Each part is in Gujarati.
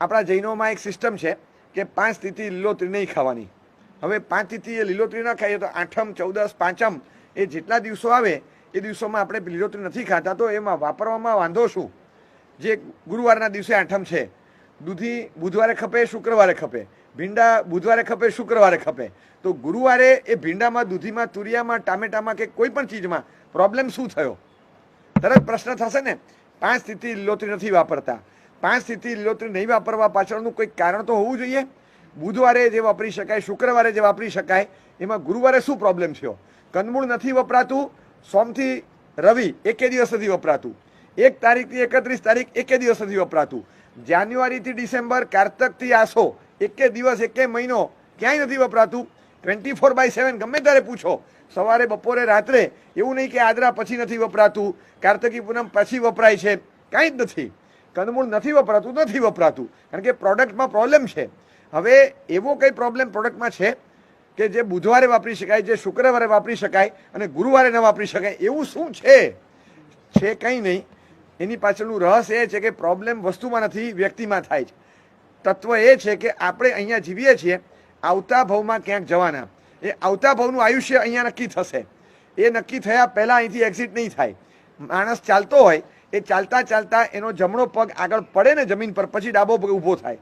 આપણા જૈનોમાં એક સિસ્ટમ છે કે પાંચ તિથિ લીલોતરી નહીં ખાવાની. હવે પાંચ તિથિ એ લીલોતરી ના ખાઈએ તો આઠમ, ચૌદસ, પાંચમ એ જેટલા દિવસો આવે એ દિવસોમાં આપણે લીલોતરી નથી ખાતા. તો એમાં વાપરવામાં વાંધો શું? જે ગુરુવારના દિવસે આઠમ છે, દૂધી બુધવારે ખપે, શુક્રવારે ખપે. ભીંડા બુધવારે ખપે, શુક્રવારે ખપે. તો ગુરુવારે એ ભીંડામાં, દૂધીમાં, તુરિયામાં, ટામેટામાં કે કોઈ પણ ચીજમાં પ્રોબ્લેમ શું થયો? તરત પ્રશ્ન થશે ને, પાંચ સ્થિતિ લીલોતરી નથી વાપરતા. પાંચ સ્થિતિ લીલોતરી નહીં વાપરવા પાછળનું કોઈ કારણ તો હોવું જોઈએ. બુધવારે જે વાપરી શકાય, શુક્રવારે જે વાપરી શકાય, એમાં ગુરુવારે શું પ્રોબ્લેમ થયો? કંદમૂળ નથી વપરાતું, સોમથી રવિ એકે દિવસ નથી વપરાતું. એક તારીખથી એકત્રીસ તારીખ એકે દિવસ નથી વપરાતું. જાન્યુઆરીથી ડિસેમ્બર, કારતકથી આસો, એકે દિવસ, એકે મહિનો ક્યાંય નથી વપરાતું. ટ્વેન્ટી ફોર બાય સેવન ગમે ત્યારે પૂછો, સવારે, બપોરે, રાત્રે, એવું નહીં કે આદરા પછી નથી વપરાતું. કાર્તકી પૂનમ પછી વપરાય છે, કાંઈ જ નથી. કંદમૂળ નથી વપરાતું નથી વપરાતું. કારણ કે પ્રોડક્ટમાં પ્રોબ્લેમ છે. હવે એવો કંઈ પ્રોબ્લેમ પ્રોડક્ટમાં છે કે જે બુધવારે વાપરી શકાય, જે શુક્રવારે વાપરી શકાય અને ગુરુવારે ન વાપરી શકાય, એવું શું છે? છે કંઈ નહીં. એની પાછળનું રહસ્ય એ છે કે પ્રોબ્લેમ વસ્તુમાં નથી, વ્યક્તિમાં થાય છે. તત્વ એ છે કે આપણે અહીંયા જીવીએ છીએ, આવતા ભાવમાં ક્યાંક જવાના. એ આવતા ભાવનું આયુષ્ય અહીંયા નક્કી થશે. એ નક્કી થયા પહેલાં અહીંથી એક્ઝિટ નહીં થાય. માણસ ચાલતો હોય એ ચાલતા ચાલતા એનો જમણો પગ આગળ પડે ને જમીન પર, પછી ડાબો પગ ઊભો થાય.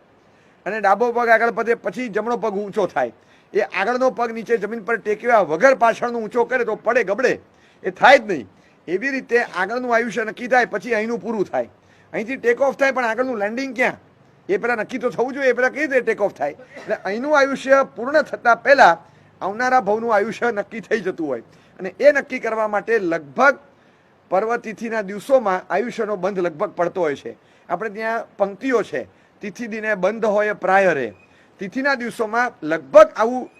અને ડાબો પગ આગળ પડે, પછી જમણો પગ ઊંચો થાય. એ આગળનો પગ નીચે જમીન પર ટેકવ્યા વગર પાછળનો ઊંચો કરે તો પડે ગબડે. એ થાય જ નહીં. એવી રીતે આગળનું આયુષ્ય નક્કી થાય, પછી અહીંનું પૂરું થાય. અહીંથી ટેક ઓફ થાય, પણ આગળનું લેન્ડિંગ ક્યાં? એ પહેલાં નક્કી તો થવું જોઈએ, એ પહેલાં કઈ રીતે ટેક ઓફ થાય? એટલે અહીંનું આયુષ્ય પૂર્ણ થતાં પહેલાં આવનારા ભવનું આયુષ્ય નક્કી થઈ જતું હોય. અને એ નક્કી કરવા માટે લગભગ પર્વ તિથિના દિવસોમાં આયુષ્યનો બંધ લગભગ પડતો હોય છે. આપણે ત્યાં પંક્તિઓ છે. તિથિ દિને બંધ હોય પ્રાયરે. તિથિના દિવસોમાં લગભગ આવું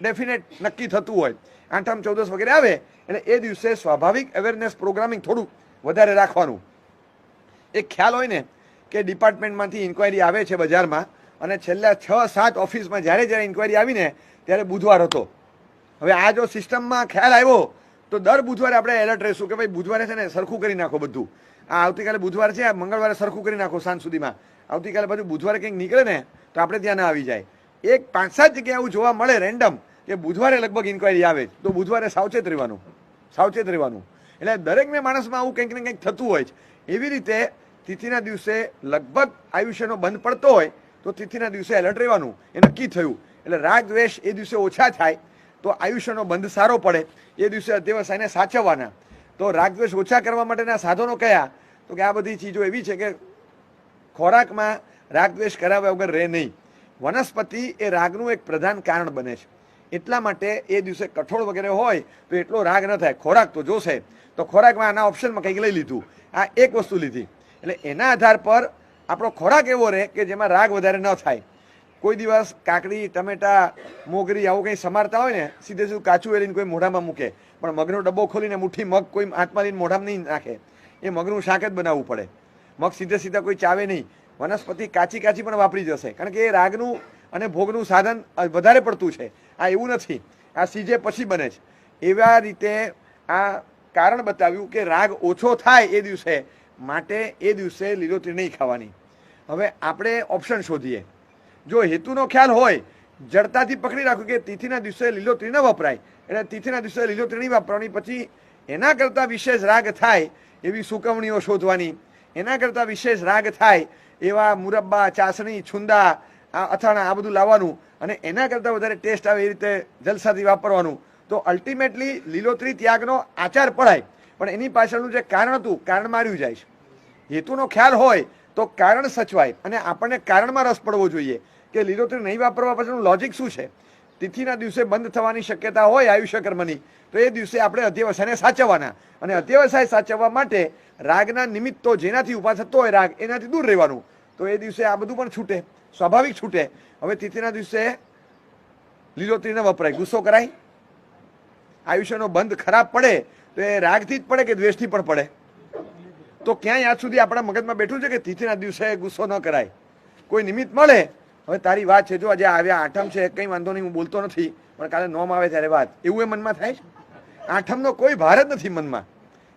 ડેફિનેટ નક્કી થતું હોય. આઠમ, ચૌદસ વગેરે આવે એટલે એ દિવસે સ્વાભાવિક અવેરનેસ પ્રોગ્રામિંગ થોડુંક વધારે રાખવાનું. એક ખ્યાલ હોય ને કે ડિપાર્ટમેન્ટમાંથી ઇન્કવાયરી આવે છે બજારમાં અને છેલ્લા છ, સાત ઓફિસમાં જ્યારે જ્યારે ઇન્કવાયરી આવીને ત્યારે બુધવાર હતો. હવે આ જો સિસ્ટમમાં ખ્યાલ આવ્યો તો દર બુધવારે આપણે એલર્ટ રહીશું કે ભાઈ બુધવારે છે ને સરખું કરી નાખો બધું. આ આવતીકાલે બુધવાર છે, આ મંગળવારે સરખું કરી નાખો સાંજ સુધીમાં. આવતીકાલે પાછું બુધવારે કંઈક નીકળે ને, તો આપણે ત્યાં ના આવી જાય. એક પાંચ સાત જગ્યાએ એવું જોવા મળે રેન્ડમ કે બુધવારે લગભગ ઇન્કવાયરી આવે તો બુધવારે સાવચેત રહેવાનું. સાવચેત રહેવાનું. એટલે દરેકને માણસમાં આવું કંઈક ને કંઈક થતું હોય છે. એવી રીતે તિથિના દિવસે લગભગ આયુષ્યનો બંધ પડતો હોય, તો તિથિના દિવસે એલર્ટ રહેવાનું. એ નક્કી થયું? એટલે રાગ દ્વેષ એ દિવસે ઓછા થાય. તો આયુષ્યનો બંધ સારો પડે. એ દિવસે અધ્યવસાયને સાચવવાના. તો રાગ દ્વેષ ઓછા કરવા માટેના સાધનો કયા? તો કે આ બધી ચીજો એવી છે કે ખોરાકમાં રાગ દ્વેષ કરાવ્યા વગર રહે નહીં. વનસ્પતિ એ રાગનું એક પ્રધાન કારણ બને છે. એટલા માટે એ દિવસે કઠોળ વગેરે હોય તો એટલો રાગ ન થાય. ખોરાક તો જોશે. તો ખોરાકમાં આના ઓપ્શનમાં કંઈક લઈ લીધું. આ એક વસ્તુ લીધી. એટલે એના આધાર પર આપણો ખોરાક એવો રહે કે જેમાં રાગ વધારે ન થાય. કોઈ દિવસ કાકડી, ટમેટા, મોગરી આવું કંઈ સમારતા હોય ને, સીધે સીધું કાચું વેરીને કોઈ મોઢામાં મૂકે. પણ મગનો ડબ્બો ખોલીને મુઠ્ઠી મગ કોઈ હાથમાં લઈને મોઢામાં નહીં નાખે. એ મગનું શાક જ બનાવવું પડે. મગ સીધે સીધા કોઈ ચાવે નહીં. વનસ્પતિ કાચી કાચી પણ વાપરી જશે. કારણ કે એ રાગનું અને ભોગનું સાધન વધારે પડતું છે. આ એવું નથી. આ સીજે પછી બને છે. એવા રીતે આ કારણ બતાવ્યું કે રાગ ઓછો થાય એ દિવસે માટે એ દિવસે લીલોતરી નહીં ખાવાની. હવે આપણે ઓપ્શન શોધીએ. જો હેતુનો ખ્યાલ હોય, જડતાથી પકડી રાખો કે તિથિના દિવસે લીલોતરી ન વપરાય. એટલે તિથિના દિવસે લીલોતરી નહીં વાપરવાની, પછી એના કરતાં વિશેષ રાગ થાય એવી સુકવણીઓ શોધવાની. એના કરતાં વિશેષ રાગ થાય એવા મુરબ્બા, ચાસણી, છુંદા, આ અથાણા, આ બધું લાવવાનું અને એના કરતાં વધારે ટેસ્ટ આવે એ રીતે જલસાથી વાપરવાનું. તો અલ્ટિમેટલી લીલોતરી ત્યાગનો આચાર પડાય. પણ એની પાછળનું જે કારણ હતું, કારણ માર્યું જાય છે. હેતુનો ખ્યાલ હોય તો કારણ સચવાય અને આપણને કારણમાં રસ પડવો જોઈએ કે લીલોતરી નહીં વાપરવા પાછળનું લોજિક શું છે? તિથિના દિવસે બંધ થવાની શક્યતા હોય આયુષ્ય કર્મની, તો એ દિવસે આપણે અધ્યવસાયને સાચવવાના. અને અધ્યવસાય સાચવવા માટે રાગના નિમિત્તો જેનાથી ઊભા થતો હોય રાગ, એનાથી દૂર રહેવાનું. તો એ દિવસે આ બધું પણ છૂટે, સ્વાભાવિક છૂટે. હવે તિથિના દિવસે લીલોતરીને વપરાય. ગુસ્સો કરાય. આયુષ્યનો બંધ ખરાબ પડે, તો એ રાગથી જ પડે કે દ્વેષથી પણ પડે? તો ક્યાંય આજ સુધી આપણા મગજમાં બેઠું છે કે તિથિના દિવસે ગુસ્સો ન કરાય? કોઈ નિમિત્ત મળે? હવે તારી વાત છે, જો આજે આવ્યા આઠમ છે, કંઈ વાંધો નહીં, હું બોલતો નથી, પણ કાલે નોમ આવે ત્યારે વાત. એવું એ મનમાં થાય છે? આઠમનો કોઈ ભાર જ નથી મનમાં.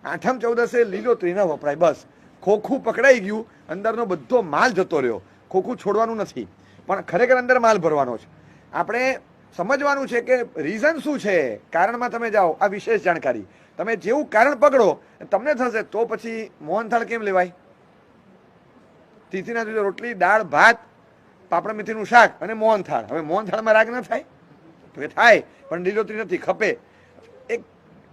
આઠમ ચૌદસે લીલોતરી ન વપરાય, બસ. ખોખું પકડાઈ ગયું, અંદરનો બધો માલ જતો રહ્યો. ખોખું છોડવાનું નથી, પણ ખરેખર અંદર માલ ભરવાનો છે. આપણે સમજવાનું છે કે રીઝન શું છે? કારણમાં તમે જાઓ. આ વિશેષ જાણકારી. તમે જેવું કારણ પકડો, તમને થશે. તો પછી મોહનથાળ કેમ લેવાય? તિથિના જોઈએ રોટલી, દાળ, ભાત, પાપડ મેથીનું શાક અને મોહનથાળ. હવે મોહનથાળમાં રાગ ન થાય? તો કે થાય, પણ લીલોતરી નથી, ખપે. એક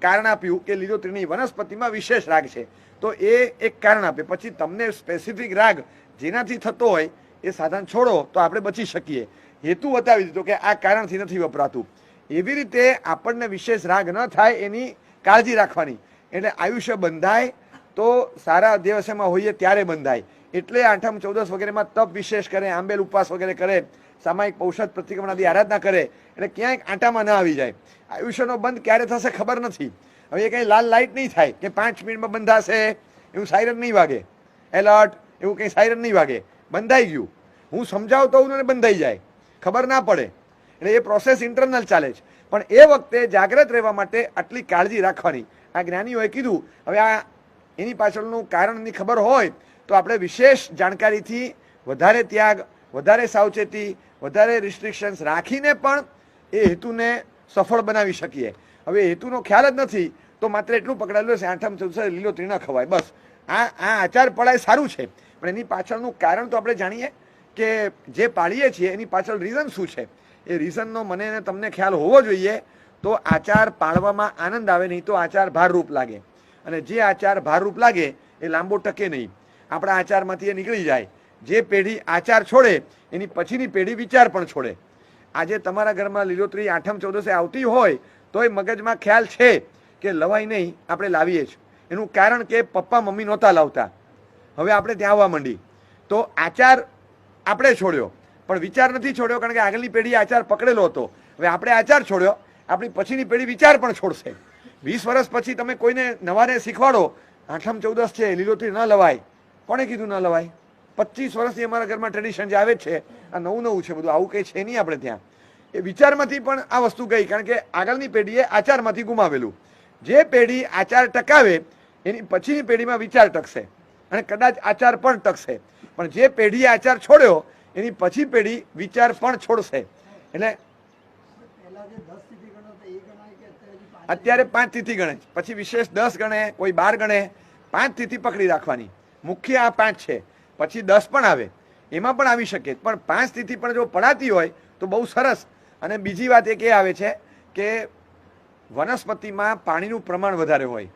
કારણ આપ્યું કે લીલોતરીની વનસ્પતિમાં વિશેષ રાગ છે. તો એ એક કારણ આપે. પછી તમને સ્પેસિફિક રાગ જેનાથી થતો હોય, એ સાધન છોડો, તો આપણે બચી શકીએ. હેતુ બતાવી દીધો કે આ કારણથી નથી વપરાતું. એવી રીતે આપણને વિશેષ રાગ ન થાય એની કાળજી રાખવાની. એટલે આયુષ્ય બંધાય તો સારા દિવસેમાં હોઈએ ત્યારે બંધાય. એટલે આઠમ, ચૌદસ વગેરેમાં તપ વિશેષ કરે, આંબેલ ઉપવાસ વગેરે કરે, સામાયિક ઔષધ પ્રતિક્રમણાથી આરાધના કરે, એટલે ક્યાંય આંટામાં ના આવી જાય. આયુષ્યનો બંધ ક્યારે થશે ખબર નથી. હવે એ કંઈ લાલ લાઇટ નહીં થાય કે પાંચ મિનિટમાં બંધાશે, એવું સાયરન નહીં વાગે. એલર્ટ એવું કંઈ સાયરન નહીં વાગે. બંધાઈ ગયું. હું સમજાવતો હું બંધાઈ જાય. ખબર ના પડે. એટલે એ પ્રોસેસ ઇન્ટરનલ ચાલે છે. પણ એ વખતે જાગ્રત રહેવા માટે આટલી કાળજી રાખવાની. આ જ્ઞાનીઓએ કીધું, હવે આ એની પાછળનું કારણની ખબર હોય તો આપણે વિશેષ જાણકારીથી વધારે ત્યાગ, વધારે સાવચેતી, વધારે રિસ્ટ્રિક્શન્સ રાખીને પણ એ હેતુને સફળ બનાવી શકીએ. હવે હેતુનો ખ્યાલ જ નથી, તો માત્ર એટલું પકડાયેલું છે આઠમ ચૌદસ લીલો ન ખવાય. બસ. આ આ આચાર પડાય સારું છે. પણ એની પાછળનું કારણ તો આપણે જાણીએ? કે જે પાળીએ છીએ, એની પાછળ રીઝન શું છે? એ રીઝનનો મને તમને ખ્યાલ હોવો જોઈએ, તો આચાર પાળવામાં આનંદ આવે નહીં તો આચાર ભારરૂપ લાગે. અને જે આચાર ભારરૂપ લાગે, એ લાંબો ટકે નહીં. આપણા આચારમાંથી એ નીકળી જાય. જે પેઢી આચાર છોડે, એની પછીની પેઢી વિચાર પણ છોડે. આજે તમારા ઘરમાં લીલોતરી આઠમ ચૌદસે આવતી હોય, તોય મગજમાં ખ્યાલ છે કે લવાય નહીં, આપણે લાવીએ જ. એનું કારણ કે પપ્પા મમ્મી નહોતા લાવતા. હવે આપણે ત્યાં આવવા માંડી. તો આચાર આપણે છોડ્યો. પણ વિચાર નથી છોડ્યો કારણ કે આગળની પેઢીએ આચાર પકડેલો હતો. હવે આપણે આચાર છોડ્યો. આપણી પછીની પેઢી વિચાર પણ છોડશે. વીસ વર્ષ પછી તમે કોઈને નવાને શીખવાડો, આઠમ ચૌદસ છે, લીલોતરી ન લવાય. કોણે કીધું ન લવાય? પચીસ વર્ષથી અમારા ઘરમાં ટ્રેડિશન જે આવે છે, આ નવું નવું છે બધું, આવું કંઈ છે નહીં આપણે ત્યાં. એ વિચારમાંથી પણ આ વસ્તુ ગઈ કારણ કે આગળની પેઢીએ આચારમાંથી ગુમાવેલું. જે પેઢી આચાર ટકાવે, એની પછીની પેઢીમાં વિચાર ટકશે. અને કદાચ આચાર પણ ટકશે. પણ જે પેઢીએ આચાર છોડ્યો, એની પછી પેઢી વિચાર પણ છોડશે. એટલે અત્યારે પાંચ તિથિ ગણે પછી વિશેષ દસ ગણે, કોઈ બાર ગણે, પાંચ તિથિ પકડી રાખવાની. મુખ્ય આ પાંચ છે. પછી દસ પણ આવે. એમાં પણ આવી શકે. પણ પાંચ તિથિ પણ જો પડાતી હોય, તો બહુ સરસ. અને બીજી વાત એક એ આવે છે કે વનસ્પતિમાં પાણીનું પ્રમાણ વધારે હોય.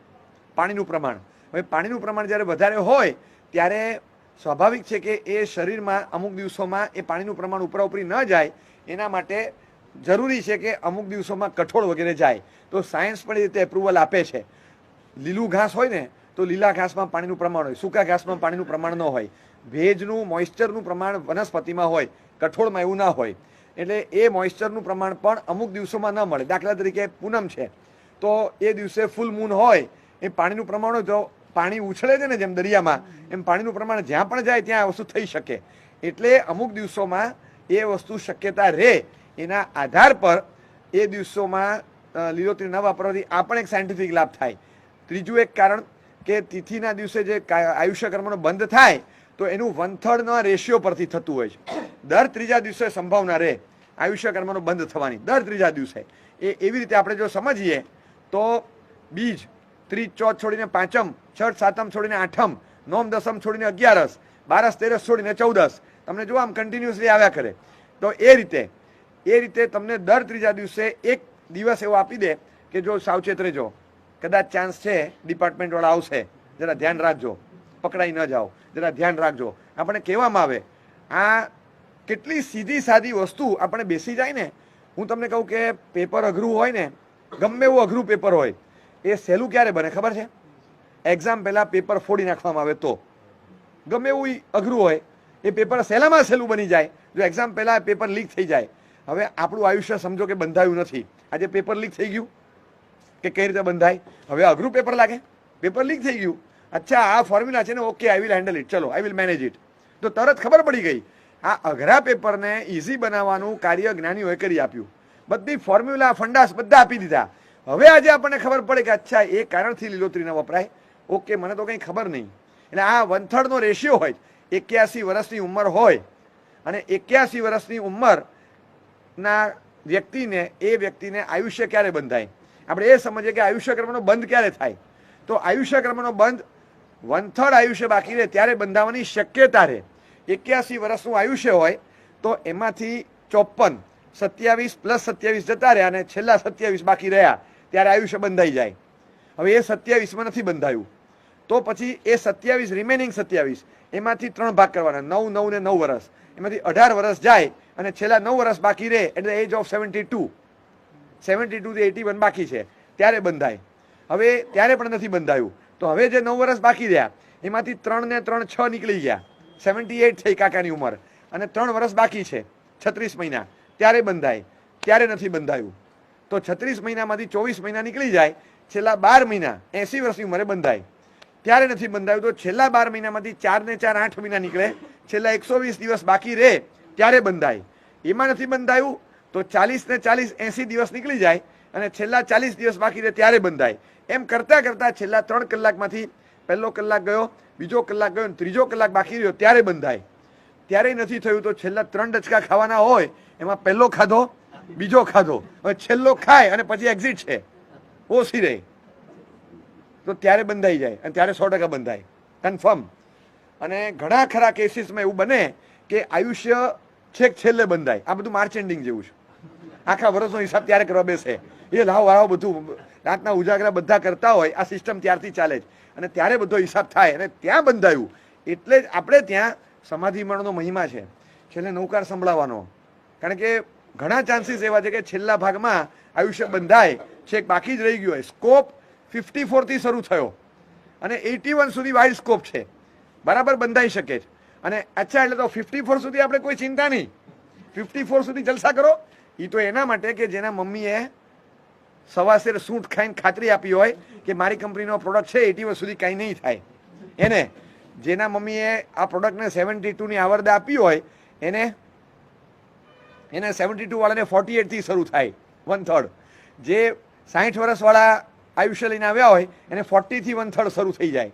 પાણીનું પ્રમાણ. હવે પાણીનું પ્રમાણ જ્યારે વધારે હોય, ત્યારે સ્વાભાવિક છે કે એ શરીરમાં અમુક દિવસોમાં એ પાણીનું પ્રમાણ ઉપરા ઉપરી ન જાય, એના માટે જરૂરી છે કે અમુક દિવસોમાં કઠોળ વગેરે જાય. તો સાયન્સ પણ એ રીતે એપ્રુવલ આપે છે. લીલું ઘાસ હોય ને, તો લીલા ઘાસમાં પાણીનું પ્રમાણ હોય, સૂકા ઘાસમાં પાણીનું પ્રમાણ ન હોય. ભેજનું મોઇસ્ચરનું પ્રમાણ વનસ્પતિમાં હોય, કઠોળમાં એવું ના હોય. એટલે એ મોઇસ્ચરનું પ્રમાણ પણ અમુક દિવસોમાં ન મળે. દાખલા તરીકે પૂનમ છે. તો એ દિવસે ફૂલ મૂન હોય, એ પાણીનું પ્રમાણ હોય તો પાણી ઉછળે છે ને જેમ દરિયામાં, એમ પાણીનું પ્રમાણ જ્યાં પણ જાય ત્યાં આ વસ્તુ થઈ શકે. એટલે અમુક દિવસોમાં એ વસ્તુ શક્યતા રહે એના આધાર પર એ દિવસોમાં લીલોતરી ન વાપરવાથી આ પણ એક સાયન્ટિફિક લાભ થાય. ત્રીજું એક કારણ કે તિથિના દિવસે જે આયુષ્ય કર્મનો બંધ થાય, તો એનું વન રેશિયો પરથી થતું હોય છે. દર ત્રીજા દિવસે સંભાવના રહે આયુષ્ય કર્મનો બંધ થવાની. દર ત્રીજા દિવસે. એ એવી રીતે આપણે જો સમજીએ, તો બીજ ત્રીજ ચોથ છોડીને પાંચમ, છઠ સાતમ છોડીને આઠમ, નોમ દસમ છોડીને અગિયારસ, બારસ તેરસ છોડીને ચૌદસ. તમને જો આમ કન્ટિન્યુઅસલી આવ્યા કરે, તો એ રીતે એ રીતે તમને દર ત્રીજા દિવસે એક દિવસ એવો આપી દે કે જો સાવચેત રહેજો. કદાચ ચાન્સ છે ડિપાર્ટમેન્ટવાળા આવશે. જરા ધ્યાન રાખજો. પકડાઈ ન જાઓ. જરા ધ્યાન રાખજો. આપણે કહેવામાં આવે, આ કેટલી સીધી સાદી વસ્તુ આપણે બેસી જાય ને. હું તમને કહું કે પેપર અઘરું હોય ને, ગમે એવું અઘરું પેપર હોય એ સહેલું ક્યારે બને? ખબર છે? એક્ઝામ પહેલાં પેપર ફોડી નાખવામાં આવે તો. ગમે એવું અઘરું હોય, એ પેપર સહેલામાં સહેલું બની જાય. જો એક્ઝામ પહેલાં પેપર લીક થઈ જાય. હવે આપણું આયુષ્ય સમજો કે બંધાયું નથી. આજે પેપર લીક થઈ ગયું. કે કઈ રીતે બંધાય? હવે અઘરું પેપર લાગે. પેપર લીક થઈ ગયું. અચ્છા, આ ફોર્મ્યુલા છે ને okay I will handle it ચલો આઈ વિલ મેનેજ ઇટ તો તરત ખબર પડી ગઈ. આ અઘરા પેપરને ઇઝી બનાવવાનું કાર્ય જ્ઞાનીઓએ કરી આપ્યું. બધી ફોર્મ્યુલા ફંડાસ બધા આપી દીધા. હવે આજે આપણને ખબર પડે કે અચ્છા, એ કારણથી લીલોતરી ન વપરાય? ઓકે, મને તો કંઈ ખબર નહીં. એટલે આ વંથળનો રેશિયો હોય, એક્યાસી વર્ષની ઉંમર હોય, અને એક્યાસી વર્ષની ઉંમરના વ્યક્તિને, એ વ્યક્તિને આયુષ્ય ક્યારે બંધાય? આપણે એ સમજીએ કે આયુષ્યક્રમનો બંધ ક્યારે થાય? તો આયુષ્યક્રમનો બંધ વંથળ આયુષ્ય બાકી રહે, ત્યારે બંધાવવાની શક્યતા રહે. એક્યાસી વર્ષનું આયુષ્ય હોય, તો એમાંથી ચોપન, સત્યાવીસ પ્લસ સત્યાવીસ જતા રહ્યા અને છેલ્લા સત્યાવીસ બાકી રહ્યા. ત્યારે આયુષ્ય બંધાઈ જાય. હવે એ સત્યાવીસમાં નથી બંધાયું. તો પછી એ સત્યાવીસ રિમેનિંગ સત્યાવીસ, એમાંથી ત્રણ ભાગ કરવાના. નવ નવ ને નવ વર્ષ એમાંથી અઢાર વર્ષ જાય અને છેલ્લા નવ વર્ષ બાકી રહે એટલે age of seventy two seventy two eighty one બાકી છે. ત્યારે બંધાય. હવે ત્યારે પણ નથી બંધાયું. તો હવે જે નવ વર્ષ બાકી રહ્યા, એમાંથી ત્રણ ને ત્રણ છ નીકળી ગયા. સેવન્ટી એટ થઈ કાકાની ઉંમર. અને ત્રણ વર્ષ બાકી છે, છત્રીસ મહિના. ત્યારે બંધાય. ત્યારે નથી બંધાયું. તો છત્રીસ મહિનામાંથી ચોવીસ મહિના નીકળી જાય, છેલ્લા બાર મહિના, એસી વર્ષની ઉંમરે બંધાય. ત્યારે નથી બંધાયું તો છેલ્લા બાર મહિનામાંથી ચાર ને ચાર આઠ મહિના નીકળે, છેલ્લા એકસો વીસ દિવસ બાકી રહે, ત્યારે બંધાય. એમાં નથી બંધાયું તો ચાલીસ ને ચાલીસ એસી દિવસ નીકળી જાય અને છેલ્લા ચાલીસ દિવસ બાકી રહે ત્યારે બંધાય. એમ કરતા કરતા છેલ્લા ત્રણ કલાકમાંથી પહેલો કલાક ગયો, બીજો કલાક ગયો ત્રીજો કલાક બાકી રહ્યો, ત્યારે બંધાય. ત્યારે નથી થયું તો છેલ્લા ત્રણ ડચકા ખાવાના હોય, એમાં પહેલો ખાધો બીજો ખાધો. હવે છેલ્લો ખાય અને પછી એક્ઝિટ છે. ઓછી રહે તો ત્યારે બંધાઈ જાય અને ત્યારે સો ટકા બંધાય. કન્ફર્મ અને ઘણા ખરા કેસીસમાં એવું બને કે આયુષ્ય છેક છેલ્લે બંધાય. આ બધું માર્ચ એન્ડિંગ જેવું છે. આખા વર્ષનો હિસાબ ત્યારે કરવા બેસે. એ લાવ લાવ બધું રાતના ઉજાગરા બધા કરતા હોય, આ સિસ્ટમ ત્યારથી ચાલે જ અને ત્યારે બધો હિસાબ થાય અને ત્યાં બંધાયું. એટલે જ આપણે ત્યાં સમાધિ મરણનો મહિમા છે. છેલ્લે નૌકાર સંભળાવવાનો. કારણ કે ઘણા ચાન્સીસ એવા છે કે છેલ્લા ભાગમાં આયુષ્ય બંધાય. છેક બાકી જ રહી ગયું હોય. સ્કોપ ફિફ્ટી ફોરથી શરૂ થયો. અને એટી વન સુધી વાઇડ સ્કોપ છે. બરાબર બંધાઈ શકે છે. અને અચ્છા, એટલે તો ફિફ્ટી ફોર સુધી આપણે કોઈ ચિંતા નહીં. ફિફ્ટી ફોર સુધી જલસા કરો. એ તો એના માટે કે જેના મમ્મીએ સવાસેર સૂંઠ ખાઈને ખાતરી આપી હોય કે મારી કંપનીનો પ્રોડક્ટ છે એટી વન સુધી કાંઈ નહીં થાય. એને? જેના મમ્મીએ આ પ્રોડક્ટને સેવન્ટી ટુની આવરદા આપી હોય, એને એને સેવન્ટી ટુ વાળાને ફોર્ટી એટથી શરૂ થાય વન થર્ડ જે સાઠ વર્ષવાળા આયુષ્ય લઈને આવ્યા હોય, એને ફોર્ટીથી વન થર્ડ શરૂ થઈ જાય.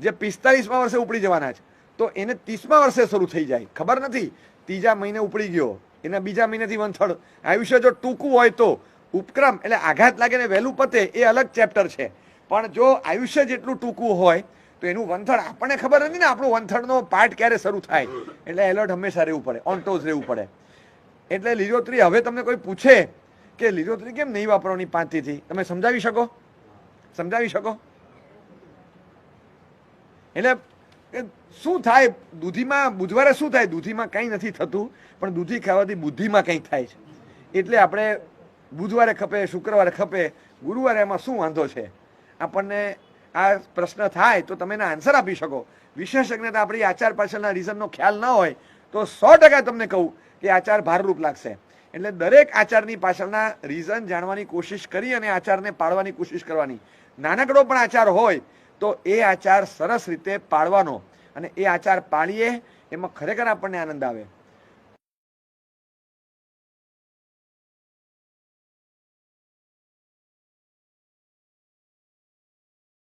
જે પિસ્તાલીસમાં વર્ષે ઉપડી જવાના છે, તો એને ત્રીસમાં વર્ષે શરૂ થઈ જાય. ખબર નથી? ત્રીજા મહિને ઉપડી ગયો, એના બીજા મહિનેથી વન થર્ડ આયુષ્ય જો ટૂંકું હોય તો ઉપક્રમ એટલે આઘાત લાગે ને વહેલું પતે એ અલગ ચેપ્ટર છે. પણ જો આયુષ્ય જેટલું ટૂંકું હોય, તો એનું વનથડ આપણને ખબર નથી ને આપણું વંથડનો પાર્ટ ક્યારે શરૂ થાય. એટલે એલર્ટ હંમેશા રહેવું પડે ઓન ટોઝ રહેવું પડે. એટલે લીલોતરી હવે તમને કોઈ પૂછે કે લીલોતરી કેમ નહીં વાપરવાની પાંચથી? તમે સમજાવી શકો? સમજાવી શકો? એટલે શું થાય? દૂધીમાં, બુધવારે શું થાય? દૂધીમાં કંઈ નથી થતું, પણ દૂધી ખાવાથી બુદ્ધિમાં કંઈક થાય છે. એટલે આપણે બુધવારે ખપે, શુક્રવારે ખપે, ગુરુવારે એમાં શું વાંધો છે? આપણને આ પ્રશ્ન થાય તો તમે એના આન્સર આપી શકો. વિશેષજ્ઞતા આપણી આચાર પાછળના રીઝનનો ખ્યાલ ન હોય તો સો ટકા તમને કહું કે આચાર ભારરૂપ લાગશે. એટલે દરેક આચારની પાછળના રીઝન જાણવાની કોશિશ કરી અને આચારને પાળવાની કોશિશ કરવાની. નાનકડો પણ આચાર હોય તો એ આચાર સરસ રીતે પાળવાનો અને એ આચાર પાળીએ એમાં ખરેખર આપણને આનંદ આવે.